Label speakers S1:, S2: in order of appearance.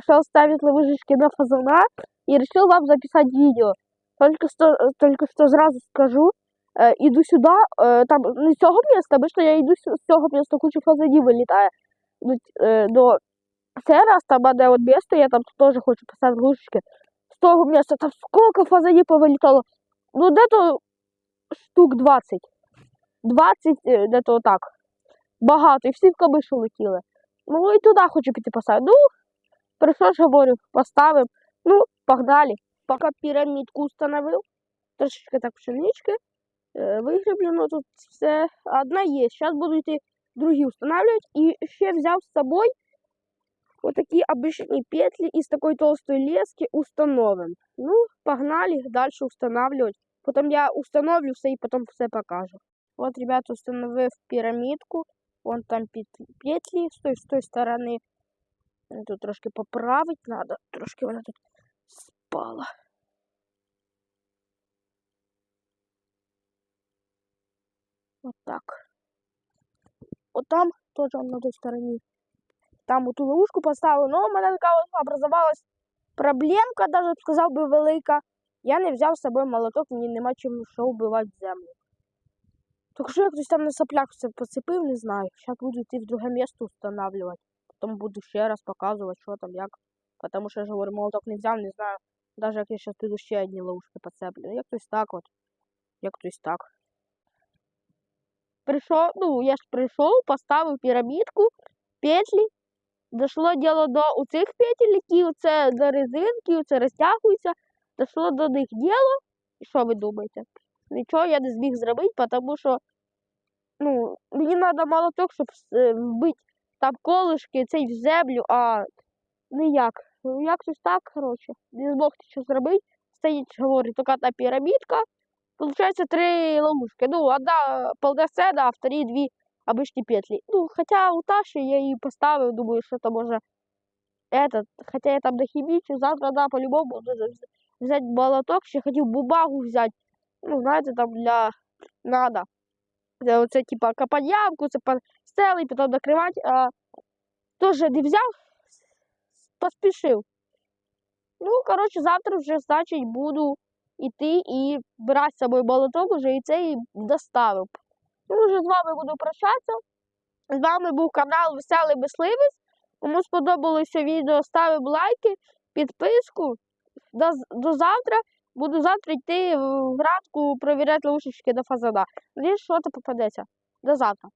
S1: решил ставить ловушечки на фазана и решил вам записать видео. Только что, только что сразу скажу, э, иду сюда, э, там не з цього міста, обично я йду з цього міста, куча фазанів вилітає. Ну, э, до цей раз там одне от місто, я там теж хочу поставити ловушечки. З того міста там скільки фазанів повилітало. Ну, де-то штук 20. 20, е, де-то так. Багато, і всі в камишу летіли. Ну і туди хочу піти поставити. Ну, прийшов ж говорю, поставив. Ну, погнали. Поки пірамідку установив. Трошечки так пшенички. Е, вигріблено тут все. Одна є. Зараз буду йти другі встановлювати. І ще взяв з собою отакі обичні петлі із такої толстої лески установим. Ну, погнали далі встановлювати. Потім я установлю все і потім все покажу. От, ребята, установив пірамідку. Вон там пет- петлі з той, з сторони. Тут трошки поправити треба. Трошки вона тут спала. Вот так. Вот там тоже он на той стороне. Там оту ловушку поставив, но у мене така от образувалась проблемка, даже сказав би велика. Я не взяв з собою молоток, мені нема чим що вбивати землю. Так що я хтось там на соплях все посипив, не знаю. Зараз буду йти в друге місце встановлювати. Потім буду ще раз показувати, що там, як. Потому що я ж говорю, молоток не взяв, не знаю. Даже як я зараз піду ще одні ловушки поцеплю. Як хтось так от. Як хтось так. Прийшов, ну, я ж прийшов, поставив пірамідку, петлі. Дошло діло до у цих петель, які оце до резинки, оце розтягуються. Дошло до них діло. І що ви думаєте? Нічого я не зміг зробити, тому що ну, мені треба молоток, щоб е, вбити там колишки, цей в землю, а ніяк. Ну, якось так, коротше. Не змог нічого зробити. Стоїть, говорю, така та пірамідка. Получается три ловушки. Ну, одна полноценна, а вторі дві обычные петли. Ну, хотя у Таши я її поставив, думаю, що то може этот, хотя я там нахімічу, завтра да, по-любому нужно вз- взять молоток, ще хотів бумагу взяти. Ну, знаєте, там для надо. Оце, типа, копати ямку, це стели, потім накривати, а теж не взяв, поспішив. Ну, коротше, завтра вже, значить, буду іти і брати з собою молоток уже і цей доставив. Ну, вже з вами буду прощатися. З вами був канал Веселий Мисливець. Кому сподобалося відео, ставимо лайки, підписку. До, до завтра. Буду завтра йти в градку перевіряти ловушечки до фазада. Надіюсь, що то попадеться. До завтра.